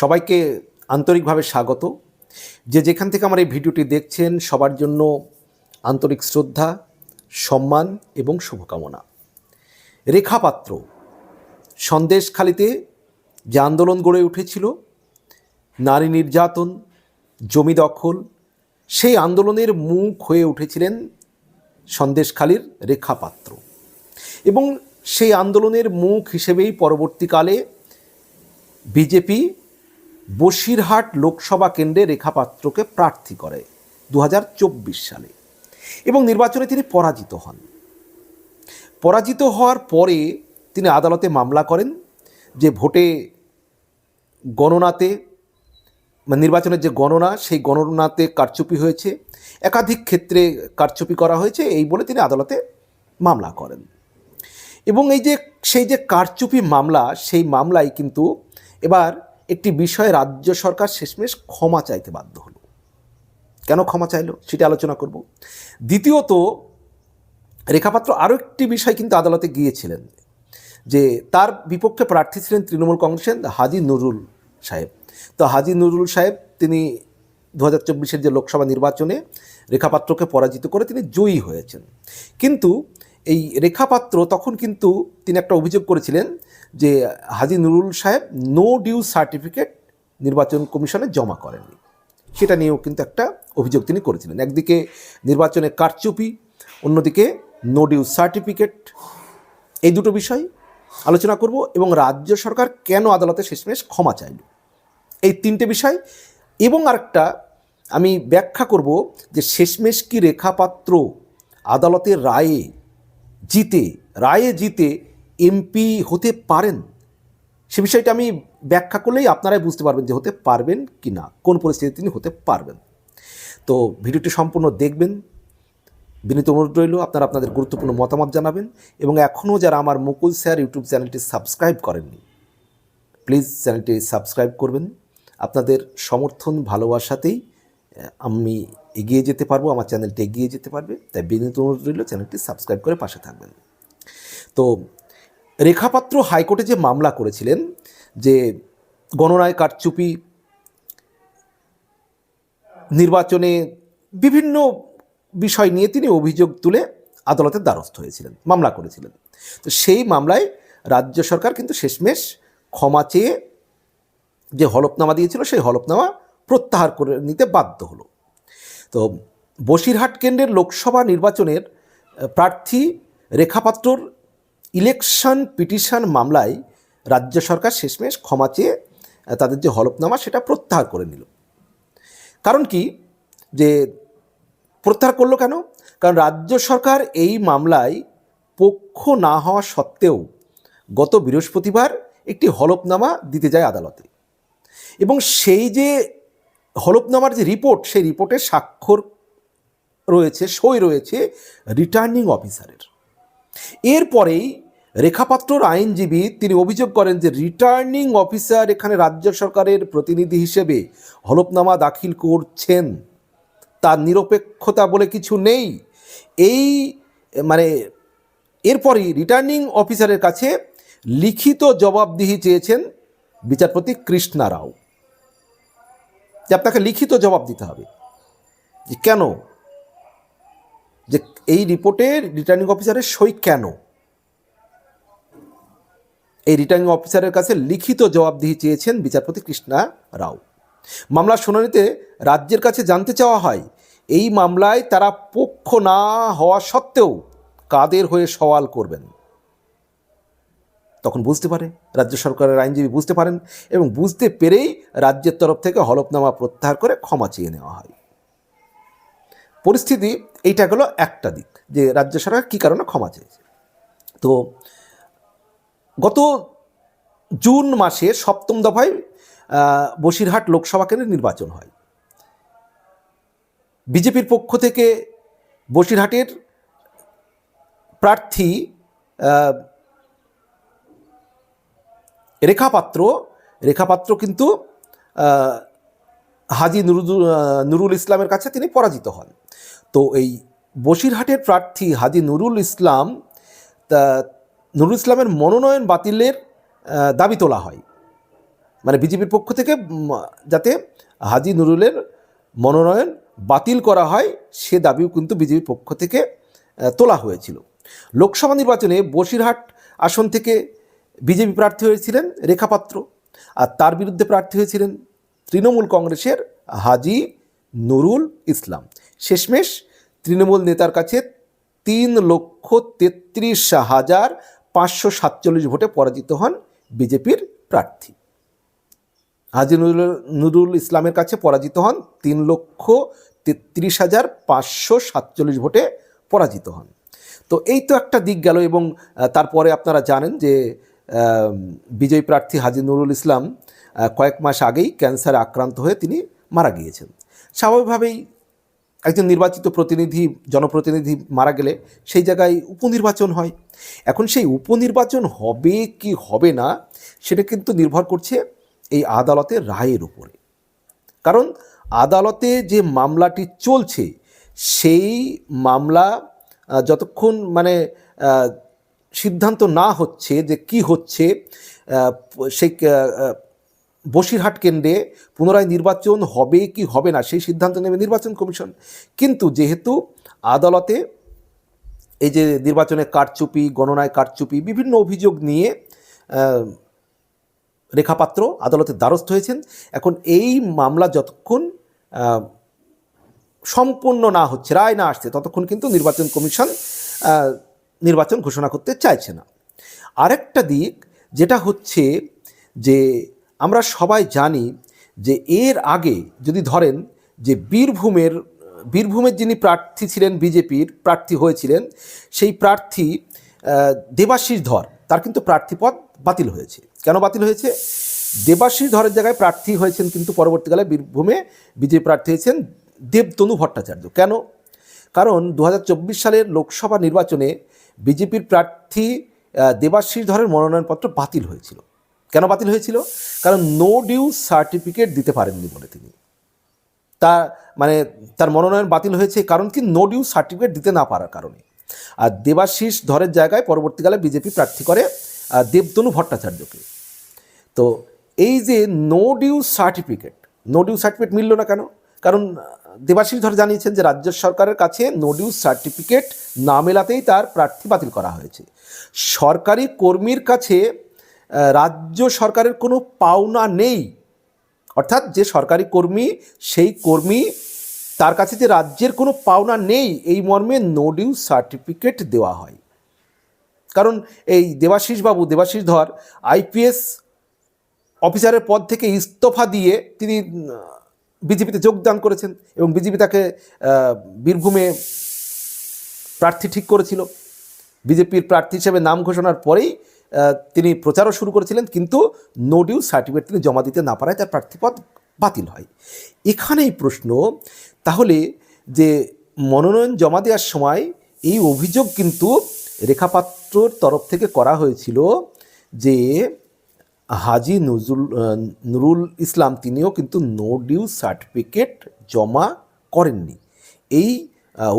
সবাইকে আন্তরিকভাবে স্বাগত। যে যেখান থেকে আমার এই ভিডিওটি দেখছেন, সবার জন্য আন্তরিক শ্রদ্ধা, সম্মান এবং শুভকামনা। রেখাপাত্র সন্দেশখালিতে যে আন্দোলন গড়ে উঠেছিল, নারী নির্যাতন, জমি দখল, সেই আন্দোলনের মুখ হয়ে উঠেছিলেন সন্দেশখালির রেখাপাত্র এবং সেই আন্দোলনের মুখ হিসেবেই পরবর্তীকালে বিজেপি বসিরহাট লোকসভা কেন্দ্রে রেখাপাত্রকে প্রার্থী করে দু হাজার চব্বিশ সালে এবং নির্বাচনে তিনি পরাজিত হন। পরাজিত হওয়ার পরে তিনি আদালতে মামলা করেন যে ভোটে গণনাতে মানে নির্বাচনের যে গণনা, সেই গণনাতে কারচুপি হয়েছে। একাধিক ক্ষেত্রে কারচুপি করা হয়েছে, এই বলে তিনি আদালতে মামলা করেন। এবং এই যে, সেই যে কারচুপি মামলা, সেই মামলায় কিন্তু এবার একটি বিষয়ে রাজ্য সরকার শেষমেশ ক্ষমা চাইতে বাধ্য হলো। কেন ক্ষমা চাইলো? সেটা আলোচনা করব। দ্বিতীয়ত, রেখাপাত্র আরও একটি বিষয় কিন্তু আদালতে গিয়েছিলেন, যে তার বিপক্ষে প্রার্থী ছিলেন তৃণমূল কংগ্রেসের হাজি নুরুল সাহেব। তো হাজি নুরুল সাহেব, তিনি দু হাজার চব্বিশের যে লোকসভা নির্বাচনে রেখাপাত্রকে পরাজিত করে তিনি জয়ী হয়েছেন। কিন্তু এই রেখাপাত্র তখন কিন্তু তিনি একটা অভিযোগ করেছিলেন যে হাজি নুরুল সাহেব নো ডিউ সার্টিফিকেট নির্বাচন কমিশনে জমা করেননি। সেটা নিয়েও কিন্তু একটা অভিযোগ তিনি করেছিলেন। একদিকে নির্বাচনে কারচুপি, অন্যদিকে নো ডিউ সার্টিফিকেট এই দুটো বিষয় আলোচনা করব এবং রাজ্য সরকার কেন আদালতে শেষমেশ ক্ষমা চাইল? এই তিনটে বিষয় এবং আরেকটা আমি ব্যাখ্যা করব যে শেষমেশ কি রেখাপাত্র আদালতের রায়ে জিতে রায়ে জিতে এমপি হতে পারেন? সে বিষয়টা আমি ব্যাখ্যা করলেই আপনারাই বুঝতে পারবেন যে হতে পারবেন কি না, কোন পরিস্থিতিতে তিনি হতে পারবেন। তো ভিডিওটি সম্পূর্ণ দেখবেন। বিনীত অনুরোধ রইল, আপনারা আপনাদের গুরুত্বপূর্ণ মতামত জানাবেন এবং এখনও যারা আমার মুকুল স্যার ইউটিউব চ্যানেলটি সাবস্ক্রাইব করেননি, প্লিজ চ্যানেলটি সাবস্ক্রাইব করবেন। আপনাদের সমর্থন, ভালোবাসাতেই আমি এগিয়ে যেতে পারব, আমার চ্যানেলটি এগিয়ে যেতে পারবে। তাই বিনীত অনুরোধ রইল, চ্যানেলটি সাবস্ক্রাইব করে পাশে থাকবেন। তো রেখাপাত্র হাইকোর্টে যে মামলা করেছিলেন, যে গণনায় কারচুপি, নির্বাচনে বিভিন্ন বিষয় নিয়ে তিনি অভিযোগ তুলে আদালতের দ্বারস্থ হয়েছিলেন, মামলা করেছিলেন। তো সেই মামলায় রাজ্য সরকার কিন্তু শেষমেশ ক্ষমা চেয়ে যে হলফনামা দিয়েছিল, সেই হলফনামা প্রত্যাহার করে নিতে বাধ্য হলো। তো বসিরহাট কেন্দ্রের লোকসভা নির্বাচনের প্রার্থী রেখাপাত্রর ইলেকশন পিটিশন মামলায় রাজ্য সরকার শেষমেশ ক্ষমা চেয়ে তাদের যে হলফনামা সেটা প্রত্যাহার করে নিল। কারণ কি? যে প্রত্যাহার করল কেন? কারণ রাজ্য সরকার এই মামলায় পক্ষ না হওয়া সত্ত্বেও গত বৃহস্পতিবার একটি হলফনামা দিতে যায় আদালতে। এবং সেই যে হলফনামার যে রিপোর্ট, সেই রিপোর্টে স্বাক্ষর রয়েছে, সই রয়েছে রিটার্নিং অফিসারের এরপরেই রেখাপাত্রর আইনজীবী তিনি অভিযোগ করেন যে রিটার্নিং অফিসার এখানে রাজ্য সরকারের প্রতিনিধি হিসেবে হলফনামা দাখিল করছেন। তার নিরপেক্ষতা বলে কিছু নেই। এই মানে এরপরই রিটার্নিং অফিসারের কাছে লিখিত জবাবদিহি চেয়েছেন বিচারপতি কৃষ্ণা রাও। যে আপনাকে লিখিত জবাব দিতে হবে। যে কেন? যে এই রিপোর্টের রিটার্নিং অফিসারের সই কেন? এই রিটার্নিং অফিসারের কাছে লিখিত জবাবদিহি চেয়েছেন বিচারপতি কৃষ্ণা রাও। মামলার শুনানিতে রাজ্যের কাছে জানতে চাওয়া হয়, এই মামলায় তারা পক্ষ না হওয়া সত্ত্বেও কাদের হয়ে সওয়াল করবেন? তখন বুঝতে পারে, রাজ্য সরকারের আইনজীবী বুঝতে পারেন এবং বুঝতে পেরেই রাজ্যের তরফ থেকে হলফনামা প্রত্যাহার করে ক্ষমা চেয়ে নেওয়া হয়। পরিস্থিতি এইটা গেল একটা দিক যে রাজ্য সরকার কী কারণে ক্ষমা চেয়েছে। তো গত জুন মাসে সপ্তম দফায় বসিরহাট লোকসভা কেন্দ্রের নির্বাচন হয়। বিজেপির পক্ষ থেকে বসিরহাটের প্রার্থী আহ, রেখাপাত্র রেখাপাত্র কিন্তু হাজি নুরুল ইসলামের কাছে তিনি পরাজিত হন। তো এই বসিরহাটের প্রার্থী হাজি নুরুল ইসলাম নুরুল ইসলামের মনোনয়ন বাতিলের দাবি তোলা হয়। মানে বিজেপির পক্ষ থেকে যাতে হাজি নুরুলের মনোনয়ন বাতিল করা হয়, সে দাবিও কিন্তু বিজেপির পক্ষ থেকে তোলা হয়েছিল। লোকসভা নির্বাচনে বসিরহাট আসন থেকে বিজেপি প্রার্থী হয়েছিলেন রেখাপাত্র আর তার বিরুদ্ধে প্রার্থী হয়েছিলেন তৃণমূল কংগ্রেসের হাজি নুরুল ইসলাম। শেষমেশ তৃণমূল নেতার কাছে তিন লক্ষ তেত্রিশ হাজার পাঁচশো সাতচল্লিশ ভোটে পরাজিত হন বিজেপির প্রার্থী। হাজি নুরুল ইসলামের কাছে পরাজিত হন তিন লক্ষ তেত্রিশ হাজার পাঁচশো সাতচল্লিশ ভোটে পরাজিত হন। তো এই তো একটা দিক গেল এবং তারপরে আপনারা জানেন যে বিজয়ী প্রার্থী হাজি নুরুল ইসলাম কয়েক মাস আগেই ক্যান্সারে আক্রান্ত হয়ে তিনি মারা গিয়েছেন। স্বাভাবিকভাবেই একজন নির্বাচিত প্রতিনিধি, জনপ্রতিনিধি মারা গেলে সেই জায়গায় উপনির্বাচন হয়। এখন সেই উপনির্বাচন হবে কি হবে না, সেটা কিন্তু নির্ভর করছে এই আদালতের রায়ের উপরে। কারণ আদালতে যে মামলাটি চলছে, সেই মামলা যতক্ষণ মানে সিদ্ধান্ত না হচ্ছে যে কি হচ্ছে সেই বসিরহাট কেন্দ্রে পুনরায় নির্বাচন হবে কি হবে না, সেই সিদ্ধান্ত নেবে নির্বাচন কমিশন। কিন্তু যেহেতু আদালতে এই যে নির্বাচনে কারচুপি, গণনায় কারচুপি, বিভিন্ন অভিযোগ নিয়ে রেখাপাত্র আদালতের দ্বারস্থ হয়েছেন, এখন এই মামলা যতক্ষণ সম্পূর্ণ না হচ্ছে, রায় না আসছে, ততক্ষণ কিন্তু নির্বাচন কমিশন নির্বাচন ঘোষণা করতে চাইছে না। আরেকটা দিক, যেটা হচ্ছে যে আমরা সবাই জানি যে এর আগে যদি ধরেন যে বীরভূমের বীরভূমের যিনি প্রার্থী ছিলেন বিজেপির প্রার্থী হয়েছিলেন সেই প্রার্থী আহ, দেবাশিস ধর তার কিন্তু প্রার্থীপদ বাতিল হয়েছে। কেন বাতিল হয়েছে? দেবাশিস ধরের জায়গায় প্রার্থী হয়েছেন কিন্তু পরবর্তীকালে বীরভূমে বিজেপি প্রার্থী হয়েছেন দেবতনু ভট্টাচার্য। কেন? কারণ দু হাজার চব্বিশ সালের লোকসভা নির্বাচনে বিজেপির প্রার্থী আহ, দেবাশিস ধরের মনোনয়নপত্র বাতিল হয়েছিল। কেন বাতিল হয়েছিল? কারণ নো ডিউ সার্টিফিকেট দিতে পারেননি বলে তিনি। তা মানে তার মনোনয়ন বাতিল হয়েছে কারণ কি? নো ডিউ সার্টিফিকেট দিতে না পারার কারণে। আর দেবাশিস ধরের জায়গায় পরবর্তীকালে বিজেপি প্রার্থী করে দেবতনু ভট্টাচার্যকে। তো এই যে no due certificate no due certificate মিলল না কেন? কারণ দেবাশিস ধর জানিয়েছেন যে রাজ্য সরকারের কাছে নো ডিউ সার্টিফিকেট না মেলাতেই তার প্রার্থী বাতিল করা হয়েছে। সরকারি কর্মীর কাছে রাজ্য সরকারের কোনো পাওনা নেই। অর্থাৎ যে সরকারি কর্মী, সেই কর্মী তার কাছে যে রাজ্যের কোনো পাওনা নেই, এই মর্মে নো ডিউ সার্টিফিকেট দেওয়া হয়। কারণ এই দেবাশিস বাবু, দেবাশিস ধর, আইপিএস অফিসারের পদ থেকে ইস্তফা দিয়ে তিনি বিজেপিতে যোগদান করেছেন এবং বিজেপি তাকে বীরভূমে প্রার্থী ঠিক করেছিল। বিজেপির প্রার্থী হিসেবে নাম ঘোষণার পরেই তিনি প্রচারও শুরু করেছিলেন, কিন্তু নো ডিউ সার্টিফিকেট তিনি জমা দিতে না পারায় তার প্রার্থীপদ বাতিল হয়। এখানেই প্রশ্ন, তাহলে যে মনোনয়ন জমা দেওয়ার সময় এই অভিযোগ কিন্তু রেখাপাত্রর তরফ থেকে করা হয়েছিল যে হাজি নজরুল নুরুল ইসলাম তিনিও কিন্তু নো ডিউ সার্টিফিকেট জমা করেননি। এই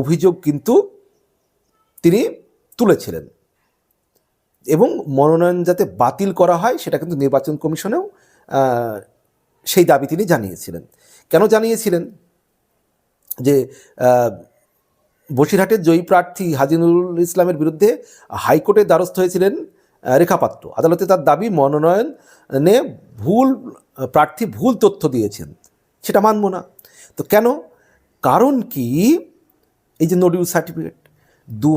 অভিযোগ কিন্তু তিনি তুলেছিলেন। এবং মনোনয়ন যাতে বাতিল করা হয়, সেটা কিন্তু নির্বাচন কমিশনেও সেই দাবি তিনি জানিয়েছিলেন। কেন জানিয়েছিলেন? যে বসিরহাটের জয়ী প্রার্থী হাজিনুল ইসলামের বিরুদ্ধে হাইকোর্টের দ্বারস্থ হয়েছিলেন রেখাপাত্র আদালতে তার দাবি, মনোনয়নে ভুল, প্রার্থী ভুল তথ্য দিয়েছেন। সেটা মানব না। তো কেন? কারণ কি? এই যে নোডিউ সার্টিফিকেট দু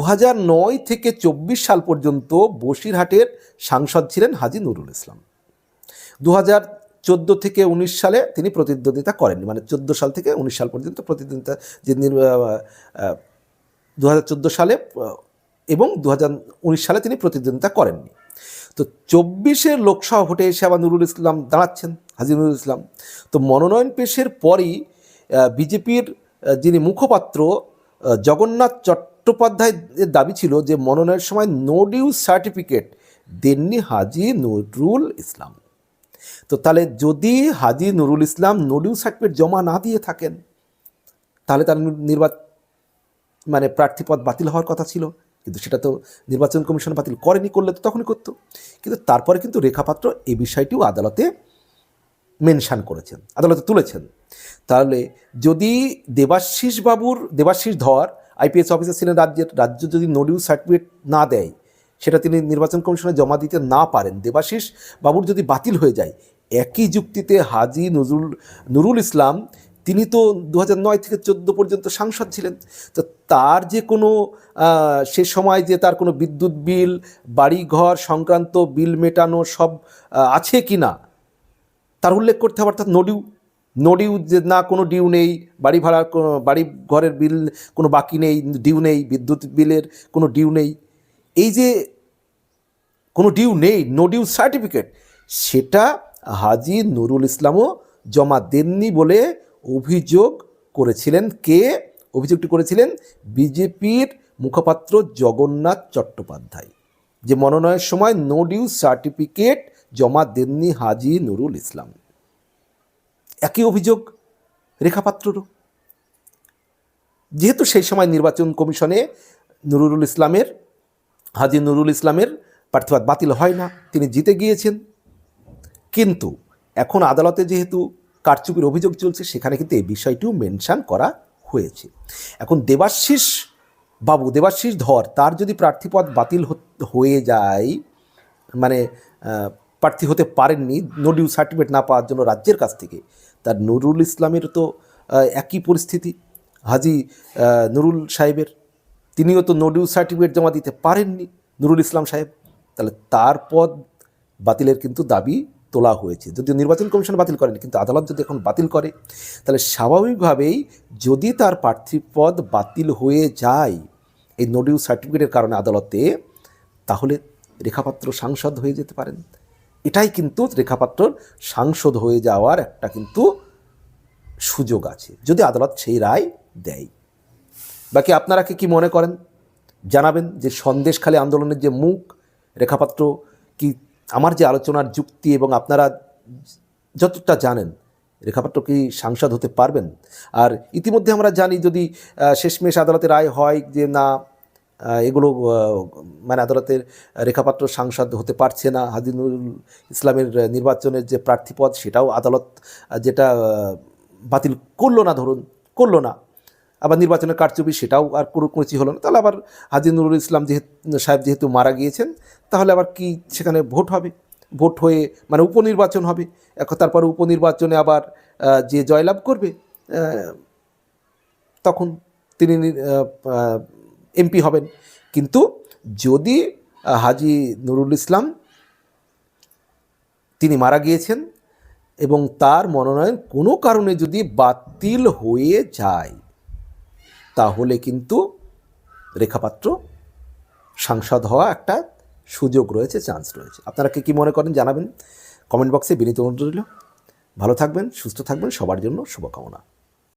নয় থেকে চব্বিশ সাল পর্যন্ত বসিরহাটের সাংসদ ছিলেন হাজি নুরুল ইসলাম। দু হাজার চোদ্দ থেকে উনিশ সালে তিনি প্রতিদ্বন্দ্বিতা করেননি মানে চোদ্দ সাল থেকে উনিশ সাল পর্যন্ত প্রতিদ্বন্দ্বিতা যে দু হাজার চোদ্দ সালে এবং দু হাজার উনিশ সালে তিনি প্রতিদ্বন্দ্বিতা করেননি। তো চব্বিশের লোকসভা ভোটে এসে আবার নুরুল ইসলাম দাঁড়াচ্ছেন হাজি নুরুল ইসলাম। তো মনোনয়ন পেশের পরই বিজেপির যিনি মুখপাত্র আহ, জগন্নাথ চট্টোপাধ্যায়ের দাবি ছিল যে মনোনয়নের সময় নো ডিউ সার্টিফিকেট দেননি হাজি নুরুল ইসলাম। তো তাহলে যদি হাজি নুরুল ইসলাম নোডিউ সার্টিফিকেট জমা না দিয়ে থাকেন, তাহলে তার নির্বাচন মানে প্রার্থীপদ বাতিল হওয়ার কথা ছিল। কিন্তু সেটা তো নির্বাচন কমিশন বাতিল করেনি, করলে তো তখনই করতো। কিন্তু তারপরে কিন্তু রেখাপাত্র এই বিষয়টিও আদালতে মেনশান করেছেন, আদালতে তুলেছেন। তাহলে যদি দেবাশিস বাবুর দেবাশিস ধর আইপিএস অফিসার ছিলেন রাজ্যের রাজ্য যদি নোডিউ সার্টিফিকেট না দেয়, সেটা তিনি নির্বাচন কমিশনে জমা দিতে না পারেন। দেবাশিস বাবুর যদি বাতিল হয়ে যায়, একই যুক্তিতে হাজি নজরুল, নুরুল ইসলাম, তিনি তো দু নয় থেকে চোদ্দ পর্যন্ত সাংসদ ছিলেন। তো তার যে কোনো সে সময় যে তার কোনো বিদ্যুৎ বিল, বাড়িঘর সংক্রান্ত বিল মেটানো সব আছে কি না তার উল্লেখ করতে হবে, অর্থাৎ নডিউ নডিউ যে না, কোনো ডিউ নেই, বাড়ি ভাড়ার কোনো, বাড়ি ঘরের বিল কোনো বাকি নেই ডিউ নেই, বিদ্যুৎ বিলের কোনো ডিউ নেই। এই যে কোনো ডিউ নেই নো ডিউ সার্টিফিকেট সেটা হাজি নুরুল ইসলামও জমা দেননি বলে অভিযোগ করেছিলেন কে? অভিযোগটি করেছিলেন বিজেপির মুখপাত্র জগন্নাথ চট্টোপাধ্যায়। যে মনোনয়নের সময় নো ডিউ সার্টিফিকেট জমা দেননি হাজি নুরুল ইসলাম। একই অভিযোগ রেখাপাত্ররও। যেহেতু সেই সময় নির্বাচন কমিশনে নুরুল ইসলামের, হাজি নুরুল ইসলামের প্রার্থীবাদ বাতিল হয় না, তিনি জিতে গিয়েছেন। কিন্তু এখন আদালতে যেহেতু কারচুপির অভিযোগ চলছে, সেখানে কিন্তু এই বিষয়টিও মেনশান করা হয়েছে। এখন দেবাশিস বাবু, দেবাশিস ধর, তার যদি প্রার্থীপদ বাতিল হয়ে যায় মানে প্রার্থী হতে পারেননি নো ডিউ সার্টিফিকেট না পাওয়ার জন্য রাজ্যের কাছ থেকে তার নুরুল ইসলামের তো একই পরিস্থিতি। হাজি নুরুল সাহেবের। তিনিও তো নো ডিউ সার্টিফিকেট জমা দিতে পারেননি নুরুল ইসলাম সাহেব। তাহলে তার পদ বাতিলের কিন্তু দাবি তোলা হয়েছে। যদিও নির্বাচন কমিশন বাতিল করেনি, কিন্তু আদালত যদি এখন বাতিল করে, তাহলে স্বাভাবিকভাবেই যদি তার প্রার্থী পদ বাতিল হয়ে যায় এই নোডিউ সার্টিফিকেটের কারণে আদালতে, তাহলে রেখাপাত্র সাংসদ হয়ে যেতে পারেন। এটাই কিন্তু রেখাপাত্রর সাংসদ হয়ে যাওয়ার একটা কিন্তু সুযোগ আছে, যদি আদালত সেই রায় দেয়। বাকি আপনারা কি কি মনে করেন? জানাবেন যে সন্দেশখালী আন্দোলনের যে মুখ, রেখাপাত্র কি আমার যে আলোচনার যুক্তি এবং আপনারা যতটা জানেন, রেখাপাত্র কি সাংসদ হতে পারবেন? আর ইতিমধ্যে আমরা জানি যদি শেষমেশ আদালতে রায় হয় যে না এগুলো মানে আদালতের রেখাপাত্র সাংসদ হতে পারছে না। হাদিনুল ইসলামের নির্বাচনের যে প্রার্থীপদ, সেটাও আদালত যেটা বাতিল করল না, ধরুন, করল না। আবার নির্বাচনের কারচুপি সেটাও আর কোনো কুচি হলো না। তাহলে আবার হাজি নুরুল ইসলাম যেহেতু, সাহেব যেহেতু মারা গিয়েছেন, তাহলে আবার কি সেখানে ভোট হবে? ভোট হয়ে মানে উপনির্বাচন হবে। এখন তারপর উপনির্বাচনে আবার যে জয়লাভ করবে তখন তিনি এমপি হবেন। কিন্তু যদি হাজি নুরুল ইসলাম তিনি মারা গিয়েছেন এবং তার মনোনয়ন কোনো কারণে যদি বাতিল হয়ে যায়, তাহলে কিন্তু রেখাপাত্র সাংসদ হওয়া একটা সুযোগ রয়েছে চান্স রয়েছে। আপনারা কি কী মনে করেন জানাবেন? কমেন্ট বক্সে বিনীত অনুরোধ রইল। ভালো থাকবেন, সুস্থ থাকবেন, সবার জন্য শুভকামনা।